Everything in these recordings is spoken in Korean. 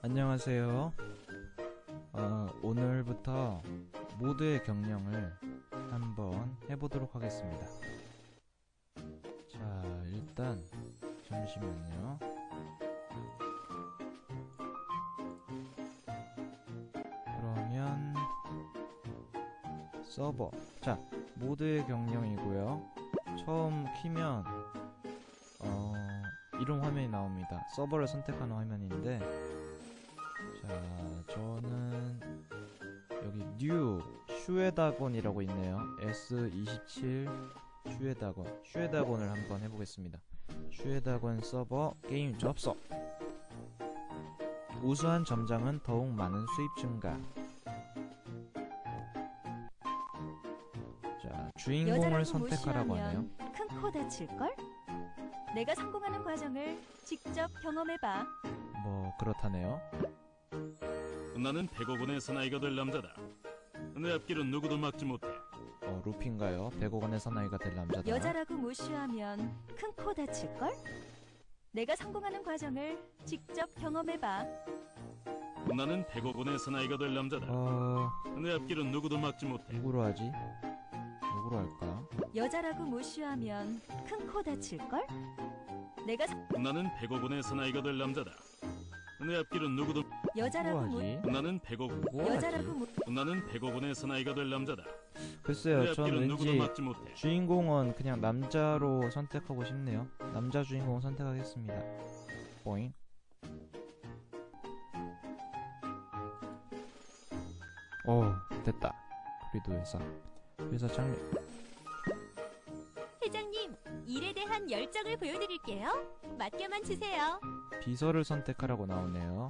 안녕하세요. 어, 오늘부터 모드의 경영을 한번 해보도록 하겠습니다. 자, 일단 잠시만요. 그러면 서버. 자, 모드의 경영이고요. 처음 키면 어, 이런 화면이 나옵니다. 서버를 선택하는 화면인데 자, 저는 여기 뉴 슈에다곤이라고 있네요. S27 슈에다곤. 슈에다곤을 한번 해보겠습니다. 슈에다곤 서버 게임 접속. 우수한 점장은 더욱 많은 수입 증가. 자, 주인공을 선택하라고 하네요. 큰 코 다칠걸? 내가 성공하는 과정을 직접 경험해봐. 뭐 그렇다네요. 나는 100억 원의 사나이가 될 남자다. 내 앞길은 누구도 막지 못해. 어, 루피인가요? 100억 원의 사나이가 될 남자다. 여자라고 무시하면 큰 코 다칠걸? 내가 성공하는 과정을 직접 경험해봐. 나는 100억 원의 사나이가 될 남자다. 어, 내 앞길은 누구도 막지 못해. 누구로 하지? 누구로 할까? 여자라고 무시하면 큰 코 다칠걸? 내가 성- 나는 100억 원의 사나이가 될 남자다. 내 앞길은 누구도 여자라고 무 하지? 나는 100억 누구 하지? 여자라고 무 나는 100억 원의 사나이가 될 남자다. 글쎄요, 내전 앞길은 누구도 왠지 막지 못해. 주인공은 그냥 남자로 선택하고 싶네요. 남자 주인공 선택하겠습니다. 보잉. 오, 됐다. 우리도 회사. 회사 창립. 열정을 보여드릴게요. 맡겨만 주세요. 비서를 선택하라고 나오네요.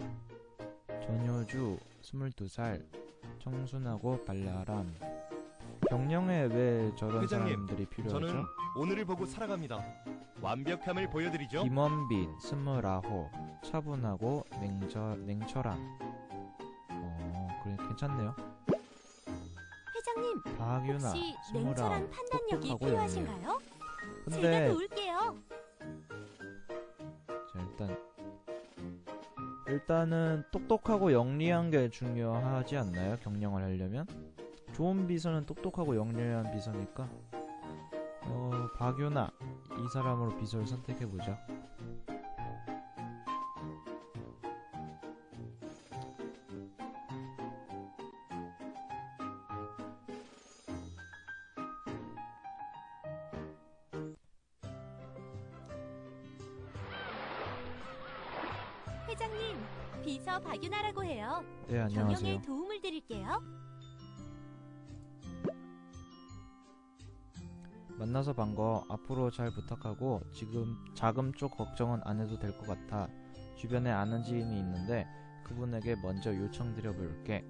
전효주, 22살, 청순하고 발랄함. 경영에 왜 저런 회장님, 사람들이 필요하죠? 저는 오늘을 보고 살아갑니다. 완벽함을 보여드리죠. 김원빈, 스물아홉, 차분하고 냉철, 냉철함. 어, 그래, 괜찮네요. 회장님, 박유나, 혹시 냉철한 판단력이 똑똑하고 필요하신가요? 제가 근데, 도울게요. 일단은 똑똑하고 영리한 게 중요하지 않나요? 경영을 하려면? 좋은 비서는 똑똑하고 영리한 비서니까, 어, 박유나, 이 사람으로 비서를 선택해보자. 회장님, 비서 박윤아라고 해요. 네, 안녕하세요. 경영에 도움을 드릴게요. 만나서 반가워. 앞으로 잘 부탁하고 지금 자금 쪽 걱정은 안 해도 될 것 같아. 주변에 아는 지인이 있는데 그분에게 먼저 요청드려 볼게.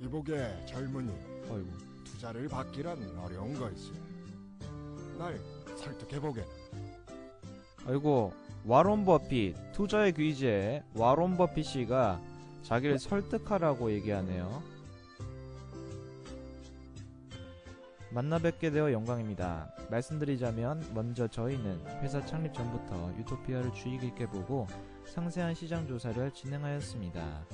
이보게 젊은이 어이구. 투자를 받기란 어려운 걸세 날 설득해보게 아이고 와론 버핏 투자의 귀재 와론 버핏 씨가 자기를 설득하라고 얘기하네요. 만나 뵙게 되어 영광입니다. 말씀드리자면 먼저 저희는 회사 창립 전부터 유토피아를 주의 깊게 보고 상세한 시장 조사를 진행하였습니다.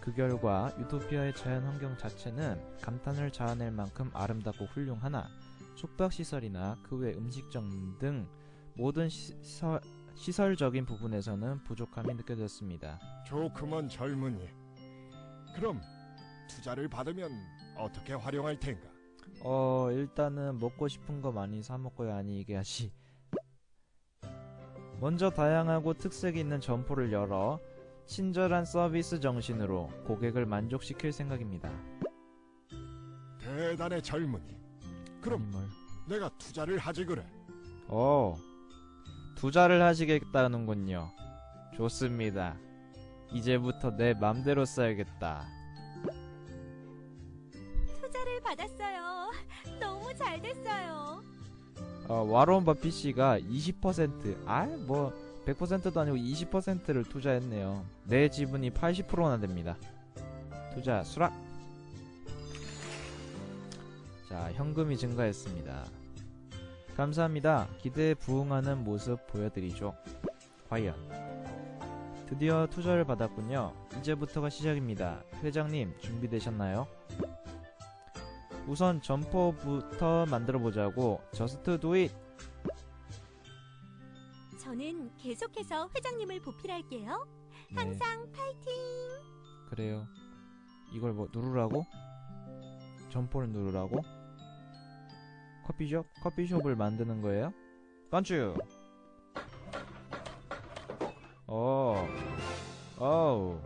그 결과 유토피아의 자연 환경 자체는 감탄을 자아낼 만큼 아름답고 훌륭하나 숙박시설이나 그 외 음식점 등 모든 시설, 시설적인 부분에서는 부족함이 느껴졌습니다. 좋구먼 젊은이 그럼 투자를 받으면 어떻게 활용할 텐가 어, 일단은 먹고 싶은 거 많이 사 먹어야 하니 이게 하시. 먼저 다양하고 특색 있는 점포를 열어 친절한 서비스 정신으로 고객을 만족시킬 생각입니다. 대단해 젊은이 그럼 아니 뭘. 내가 투자를 하지 그래 어, 투자를 하시겠다는군요. 좋습니다. 이제부터 내 맘대로 써야겠다. 투자를 받았어요. 너무 잘 됐어요. 어, 와론 버핏 씨가 20%, 아, 뭐 100%도 아니고 20%를 투자했네요. 내 지분이 80%나 됩니다. 투자 수락. 자, 현금이 증가했습니다. 감사합니다. 기대에 부응하는 모습 보여드리죠. 과연 드디어 투자를 받았군요. 이제부터가 시작입니다. 회장님 준비되셨나요? 우선 점퍼부터 만들어 보자고. 저스트 도잇. 저는 계속해서 회장님을 보필할게요. 네, 항상 파이팅! 그래요. 이걸 뭐 누르라고? 점포를 누르라고? 커피숍? 커피숍을 만드는 거예요? 건축! 어, 어우.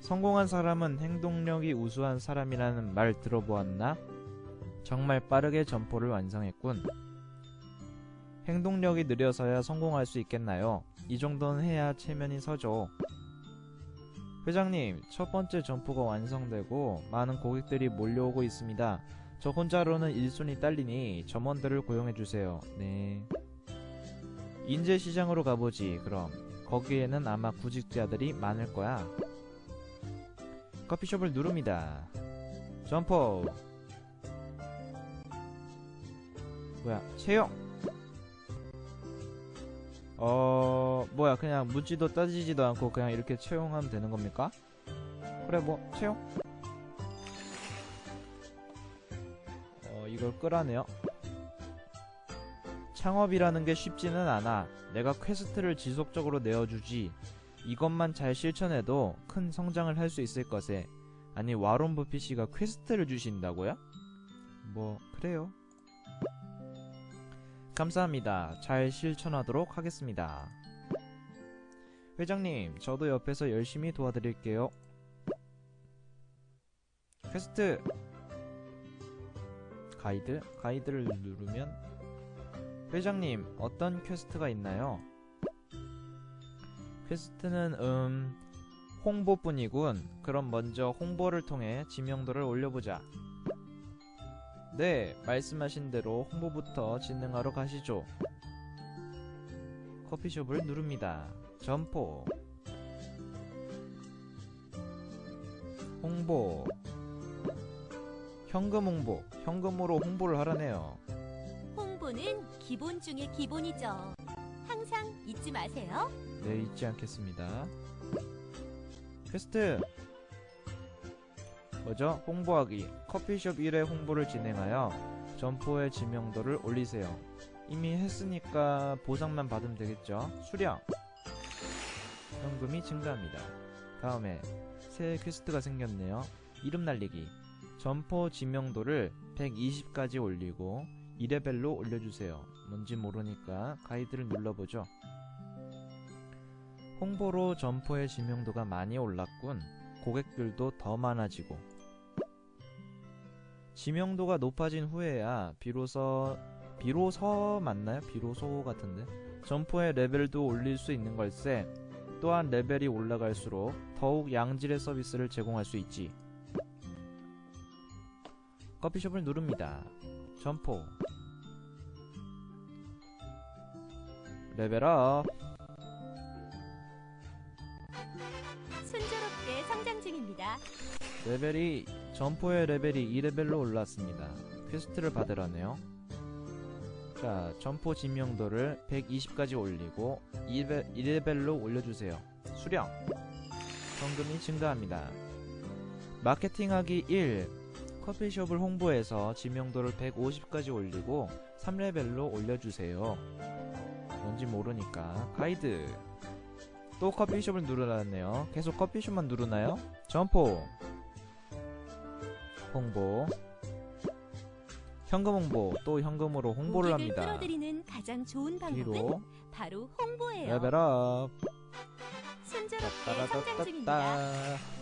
성공한 사람은 행동력이 우수한 사람이라는 말 들어보았나? 정말 빠르게 점포를 완성했군. 행동력이 느려서야 성공할 수 있겠나요? 이 정도는 해야 체면이 서죠. 회장님, 첫 번째 점포가 완성되고 많은 고객들이 몰려오고 있습니다. 저 혼자로는 일손이 딸리니 점원들을 고용해 주세요. 네. 인재 시장으로 가보지. 그럼 거기에는 아마 구직자들이 많을 거야. 커피숍을 누릅니다. 점포. 뭐야? 채용. 어, 뭐야? 그냥 묻지도 따지지도 않고 그냥 이렇게 채용하면 되는 겁니까? 그래, 뭐 채용. 이걸 끄라네요. 창업이라는 게 쉽지는 않아. 내가 퀘스트를 지속적으로 내어주지. 이것만 잘 실천해도 큰 성장을 할 수 있을 것에. 아니, 와론부 PC가 퀘스트를 주신다고요? 뭐, 그래요. 감사합니다. 잘 실천하도록 하겠습니다. 회장님, 저도 옆에서 열심히 도와드릴게요. 퀘스트! 가이드? 가이드를 누르면 회장님 어떤 퀘스트가 있나요? 퀘스트는 음 홍보뿐이군. 그럼 먼저 홍보를 통해 지명도를 올려보자. 네 말씀하신 대로 홍보부터 진행하러 가시죠. 커피숍을 누릅니다. 점포. 홍보 현금 홍보 현금으로 홍보를 하라네요 홍보는 기본 중에 기본이죠. 항상 잊지 마세요. 네, 잊지 않겠습니다. 퀘스트! 뭐죠? 홍보하기. 커피숍 1회 홍보를 진행하여 점포의 지명도를 올리세요. 이미 했으니까 보상만 받으면 되겠죠? 수령! 현금이 증가합니다. 다음에 새 퀘스트가 생겼네요. 이름 날리기. 점포 지명도를 120까지 올리고 2레벨로 올려주세요. 뭔지 모르니까 가이드를 눌러보죠. 홍보로 점포의 지명도가 많이 올랐군. 고객들도 더 많아지고. 지명도가 높아진 후에야 비로소 비로소 맞나요? 비로소 같은데. 점포의 레벨도 올릴 수 있는 걸세. 또한 레벨이 올라갈수록 더욱 양질의 서비스를 제공할 수 있지. 커피숍을 누릅니다. 점포 레벨업 순조롭게 성장 중입니다. 레벨이 점포의 레벨이 2레벨로 올랐습니다. 퀘스트를 받으라네요. 자, 점포 지명도를 120까지 올리고 2레, 2레벨로 올려주세요. 수령! 현금이 증가합니다. 마케팅하기 1 커피숍을 홍보해서 지명도를 150까지 올리고 3레벨로 올려주세요. 뭔지 모르니까 가이드 또 커피숍을 누르라네요. 계속 커피숍만 누르나요? 점포 홍보 현금 홍보 또 현금으로 홍보를 합니다. 끌어들이는 가장 좋은 방법은 뒤로 바로 홍보예요. 레벨업 순조롭게 성장 중입니다.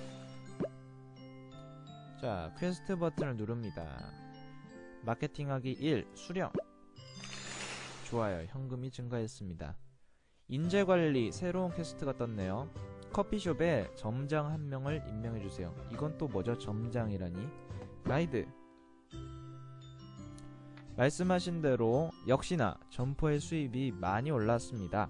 자 퀘스트 버튼을 누릅니다. 마케팅하기 1 수령 좋아요 현금이 증가했습니다. 인재관리 새로운 퀘스트가 떴네요. 커피숍에 점장 한 명을 임명해주세요. 이건 또 뭐죠? 점장이라니? 가이드 말씀하신 대로 역시나 점포의 수입이 많이 올랐습니다.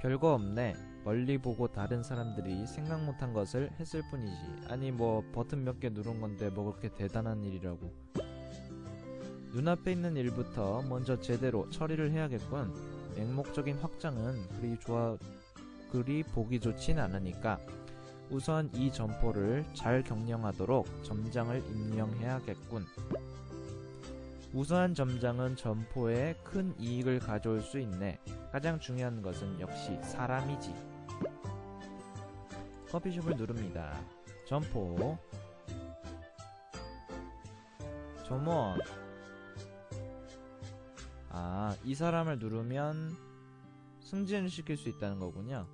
별거 없네. 멀리 보고 다른 사람들이 생각 못한 것을 했을 뿐이지. 아니 뭐 버튼 몇 개 누른 건데 뭐 그렇게 대단한 일이라고. 눈앞에 있는 일부터 먼저 제대로 처리를 해야겠군. 맹목적인 확장은 그리 좋아 그리 보기 좋진 않으니까 우선 이 점포를 잘 경영하도록 점장을 임명해야겠군. 우수한 점장은 점포에 큰 이익을 가져올 수 있네. 가장 중요한 것은 역시 사람이지. 커피숍을 누릅니다. 점포. 점원. 아, 이 사람을 누르면 승진을 시킬 수 있다는 거군요.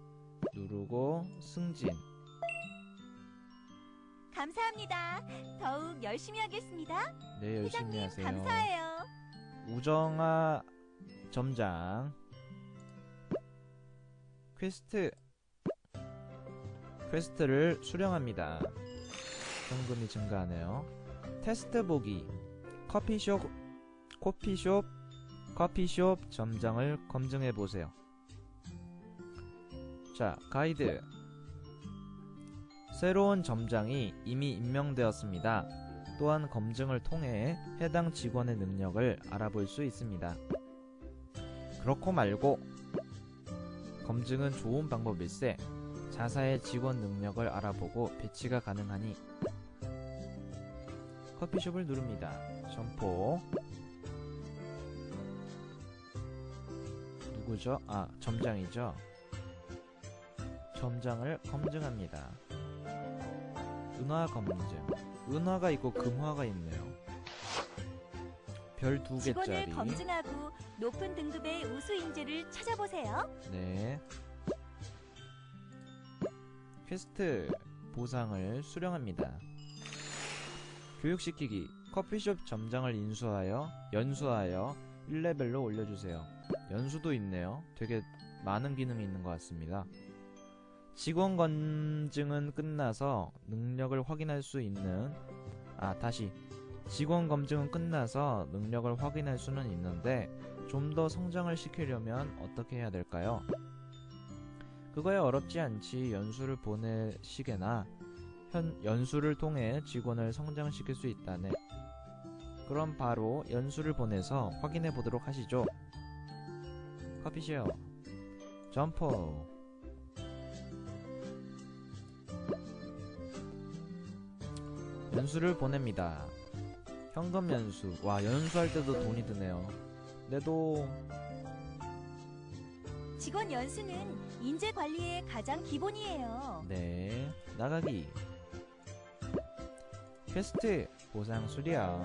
누르고 승진. 감사합니다. 더욱 열심히 하겠습니다. 네, 열심히 회장님 하세요. 감사해요. 우정아 점장 퀘스트 퀘스트를 수령합니다. 현금이 증가하네요. 테스트 보기 커피숍 커피숍 커피숍 점장을 검증해 보세요. 자, 가이드 새로운 점장이 이미 임명되었습니다. 또한 검증을 통해 해당 직원의 능력을 알아볼 수 있습니다. 그렇고 말고 검증은 좋은 방법일세 자사의 직원 능력을 알아보고 배치가 가능하니 커피숍을 누릅니다. 점포 누구죠? 아 점장이죠. 점장을 검증합니다. 은화 검증 은화가 있고 금화가 있네요. 별두 직원을 개짜리. 검증하고 높은 등급의 우수 인재를 찾아보세요. 네. 퀘스트 보상을 수령합니다. 교육시키기 커피숍 점장을 인수하여 연수하여 1레벨로 올려주세요. 연수도 있네요. 되게 많은 기능이 있는 것 같습니다. 직원 검증은 끝나서 능력을 확인할 수 있는 아 다시 직원 검증은 끝나서 능력을 확인할 수는 있는데 좀 더 성장을 시키려면 어떻게 해야 될까요? 그거야 어렵지 않지 연수를 보내시게나 현 연수를 통해 직원을 성장시킬 수 있다네. 그럼 바로 연수를 보내서 확인해 보도록 하시죠. 커피숍 점퍼 연수를 보냅니다. 현금 연수. 와, 연수할 때도 돈이 드네요. 내도 직원 연수는 인재 관리의 가장 기본이에요. 네 나가기. 퀘스트 보상 수령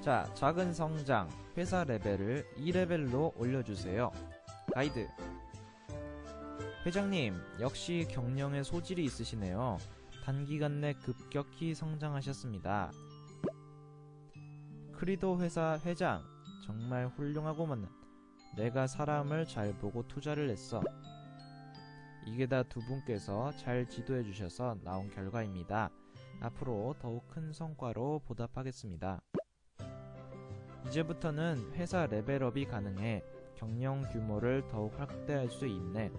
자 작은 성장. 회사 레벨을 2레벨로 올려주세요. 가이드. 회장님 역시 경영에 소질이 있으시네요. 단기간 내 급격히 성장하셨습니다. 크리도 회사 회장. 정말 훌륭하고만 내가 사람을 잘 보고 투자를 했어 이게 다 두 분께서 잘 지도해 주셔서 나온 결과입니다. 앞으로 더욱 큰 성과로 보답하겠습니다. 이제부터는 회사 레벨업이 가능해 경영 규모를 더욱 확대할 수 있네.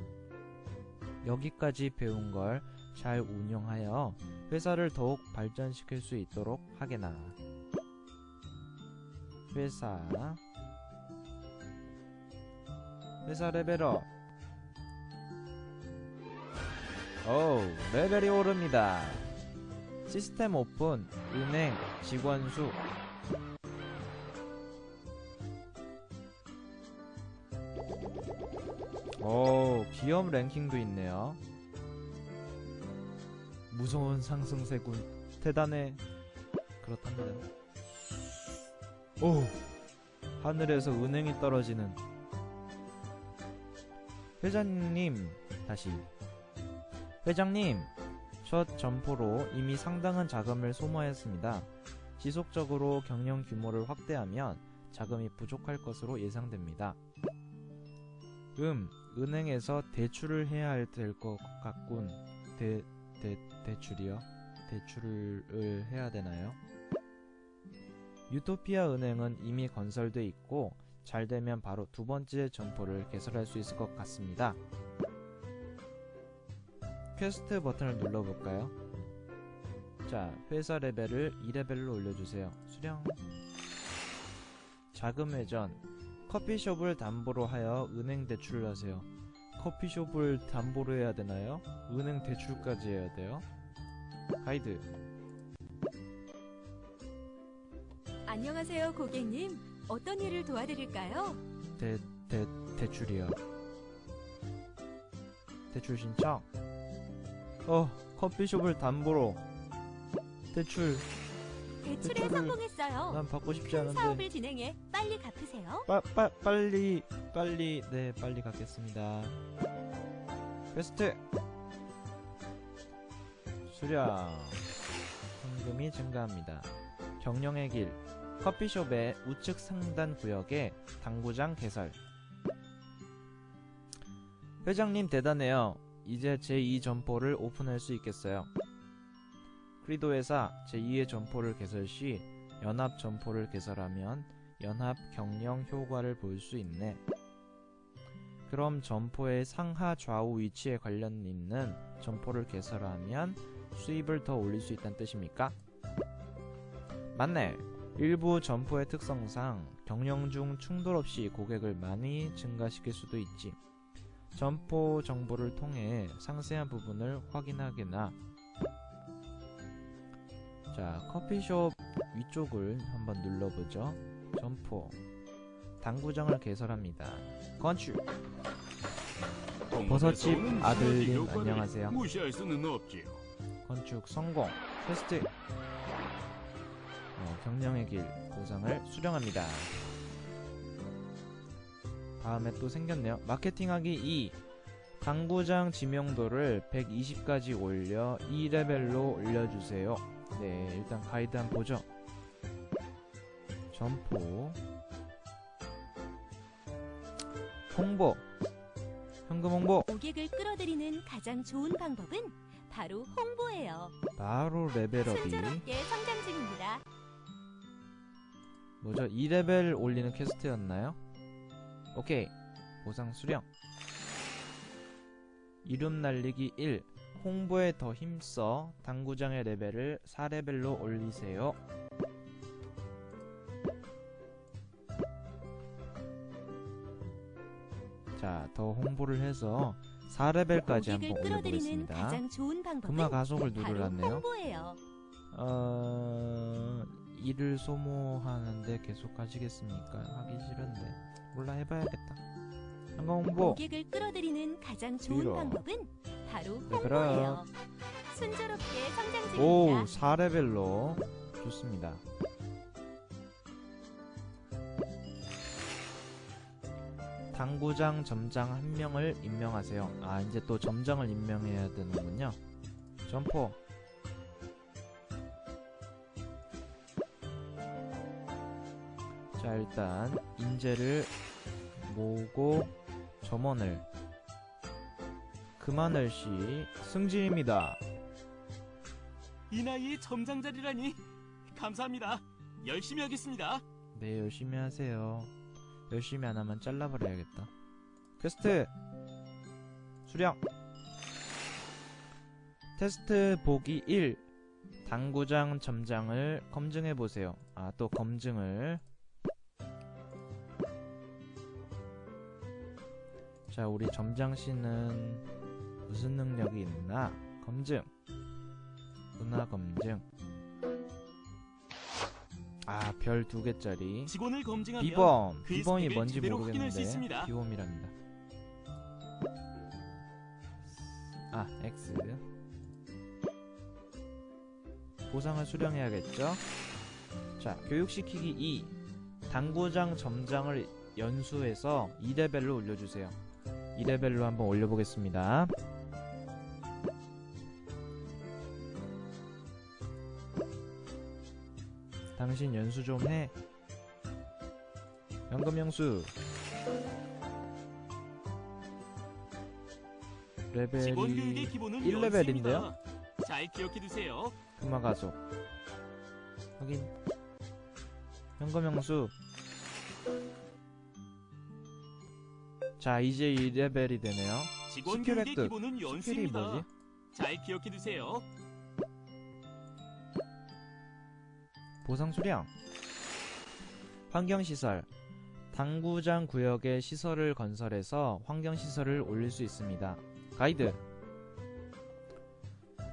여기까지 배운 걸 잘 운용하여 회사를 더욱 발전시킬 수 있도록 하게나. 회사 회사 레벨업 오, 레벨이 오릅니다. 시스템 오픈, 은행, 직원 수. 오, 기업 랭킹도 있네요. 무서운 상승세군. 대단해. 그렇답니다. 오, 하늘에서 은행이 떨어지는. 회장님, 다시. 회장님, 첫 점포로 이미 상당한 자금을 소모하였습니다. 지속적으로 경영 규모를 확대하면 자금이 부족할 것으로 예상됩니다. 음, 은행에서 대출을 해야 할것 같군. 대, 대, 대출이요? 대출을 해야 되나요? 유토피아 은행은 이미 건설돼 있고 잘 되면 바로 두 번째 점포를 개설할 수 있을 것 같습니다. 퀘스트 버튼을 눌러볼까요? 자, 회사 레벨을 2레벨로 올려주세요. 수령. 자금 회전 커피숍을 담보로 하여 은행 대출을 하세요. 커피숍을 담보로 해야 되나요? 은행 대출까지 해야 돼요? 가이드 안녕하세요, 고객님. 어떤 일을 도와드릴까요? 대, 대, 대출이요. 대출 신청. 어, 커피숍을 담보로. 대출. 대출에 대출을- 성공했어요. 난 받고 싶지 큰 않은데. 사업을 진행해 빨리 갚으세요. 빠, 빠, 빨리, 빨리, 네, 빨리 갖겠습니다. 퀘스트. 수령. 현금이 증가합니다. 경영의 길. 커피숍의 우측 상단 구역에 당구장 개설. 회장님 대단해요. 이제 제2 점포를 오픈할 수 있겠어요. 크리도 회사 제2의 점포를 개설 시 연합 점포를 개설하면 연합 경영 효과를 볼 수 있네. 그럼 점포의 상하 좌우 위치에 관련 있는 점포를 개설하면 수입을 더 올릴 수 있다는 뜻입니까? 맞네. 일부 점포의 특성상 경영 중 충돌 없이 고객을 많이 증가시킬 수도 있지. 점포 정보를 통해 상세한 부분을 확인하게나. 자, 커피숍 위쪽을 한번 눌러보죠. 점포. 당구장을 개설합니다. 건축. 버섯집 아들님, 안녕하세요. 무시할 수는 없지요. 건축 성공. 퀘스트. 어, 경영의 길 보상을 수령합니다. 다음에 또 생겼네요. 마케팅하기 2. 당구장 지명도를 120까지 올려 2레벨로 올려주세요. 네, 일단 가이드 한번 보죠. 점포. 홍보. 현금 홍보. 고객을 끌어들이는 가장 좋은 방법은 바로 홍보예요. 바로 레벨업이. 순조롭게 성장 중입니다. 뭐죠? 2레벨 올리는 퀘스트였나요? 오케이. 보상 수령. 이름 날리기 1. 홍보에 더 힘써 당구장의 레벨을 4레벨로 올리세요. 자, 더 홍보를 해서 4레벨까지 한번 올려보겠습니다. 가장 좋은 방법은 금화 가속을 누르랐네요. 홍보예요. 어... 일을 소모하는데 계속 하시겠습니까? 하기 싫은데 몰라 해봐야겠다. 한강 홍보 고객을 끌어들이는 가장 좋은 뒤로. 방법은 바로 네, 홍보예요. 순조롭게 성장 오 중입니다. 4레벨로 좋습니다. 당구장 점장 한 명을 임명하세요. 아 이제 또 점장을 임명해야 되는군요. 점포 자 일단 인재를 모으고 점원을 그만을 시 승진입니다. 이 나이에 점장 자리라니 감사합니다. 열심히 하겠습니다. 네, 열심히 하세요. 열심히 안 하면 잘라버려야겠다. 퀘스트! 수령! 테스트 보기 1. 당구장 점장을 검증해보세요. 아, 또 검증을. 자, 우리 점장씨는 무슨 능력이 있나? 검증. 문화 검증. 아, 별 두 개짜리. 직원을 검증하면 비범 그 비범이 뭔지 모르겠는데. 비범이랍니다 아 X 보상을 수령해야겠죠 자 교육시키기 2 당구장 점장을 연수해서 2레벨로 올려주세요 2레벨로 한번 올려보겠습니다 당신 연수 좀 해 연금 영수 레벨이 기본은 1레벨 인데요? 연수입니다. 잘 기억해 두세요. 금화 가속 확인 연금 영수 자 이제 2레벨이 되네요 직원 스킬 획득. 기본은 스킬이 연수입니다. 뭐지? 잘 기억해 두세요. 보상 수령 환경시설 당구장 구역에 시설을 건설해서 환경시설을 올릴 수 있습니다. 가이드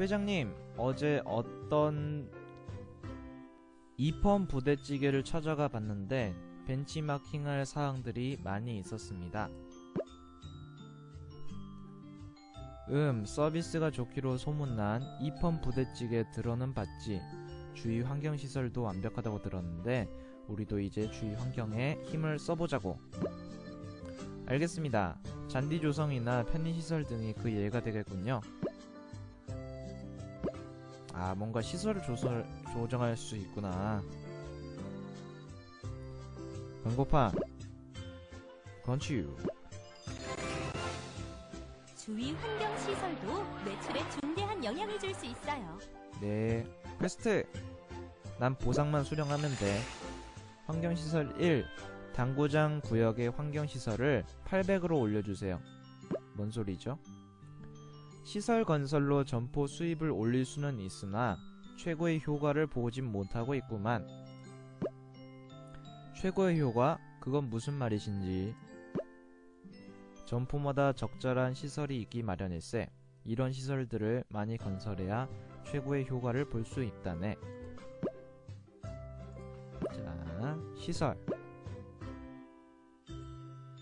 회장님 어제 어떤 2펌 부대찌개를 찾아가 봤는데 벤치마킹할 사항들이 많이 있었습니다. 음, 서비스가 좋기로 소문난 2펌 부대찌개 들어는 봤지. 주위 환경시설도 완벽하다고 들었는데 우리도 이제 주위 환경에 힘을 써보자고. 알겠습니다. 잔디 조성이나 편의시설 등이 그 예가 되겠군요. 아, 뭔가 시설을 조설, 조정할 수 있구나. 권고파. 건치유. 주위 환경 시설도 매출에 중대한 영향을 줄 수 있어요. 네. 퀘스트. 난 보상만 수령하면 돼. 환경시설 1. 당구장 구역의 환경시설을 800으로 올려주세요. 뭔 소리죠? 시설 건설로 점포 수입을 올릴 수는 있으나 최고의 효과를 보진 못하고 있구만. 최고의 효과? 그건 무슨 말이신지. 점포마다 적절한 시설이 있기 마련일세. 이런 시설들을 많이 건설해야 최고의 효과를 볼 수 있다네. 자, 시설.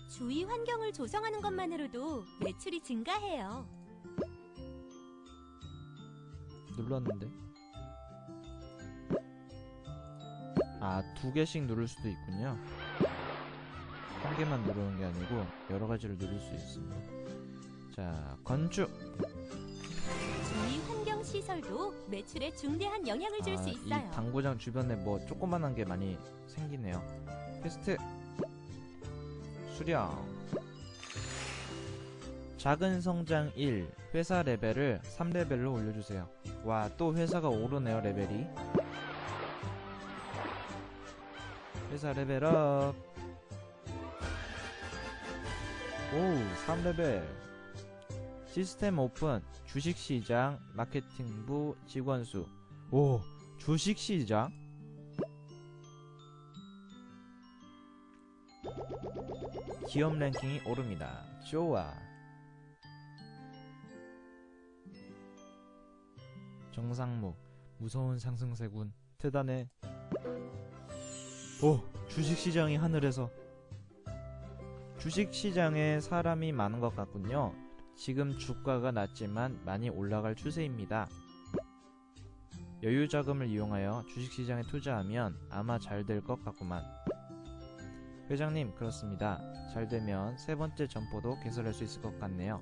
주위 환경을 조성하는 것만으로도 매출이 증가해요. 눌렀는데. 아, 두 개씩 누를 수도 있군요. 한 개만 누르는 게 아니고 여러 가지를 누를 수 있습니다. 자, 건축. 주위 환경 시설도 매출에 중대한 영향을 줄수 아, 이 있어요. 당구장 주변에 뭐 조그만한 게 많이 생기네요. 퀘스트 수령 작은 성장 1 회사 레벨을 3레벨로 올려주세요. 와 또 회사가 오르네요 레벨이. 회사 레벨업. 오 3레벨. 시스템 오픈 주식시장 마케팅부 직원수. 오 주식시장? 기업 랭킹이 오릅니다. 좋아. 정상목 무서운 상승세군. 대단해. 오 주식시장이 하늘에서 주식시장에 사람이 많은 것 같군요 지금 주가가 낮지만 많이 올라갈 추세입니다. 여유 자금을 이용하여 주식시장에 투자하면 아마 잘 될 것 같구만. 회장님, 그렇습니다. 잘 되면 세 번째 점포도 개설할 수 있을 것 같네요.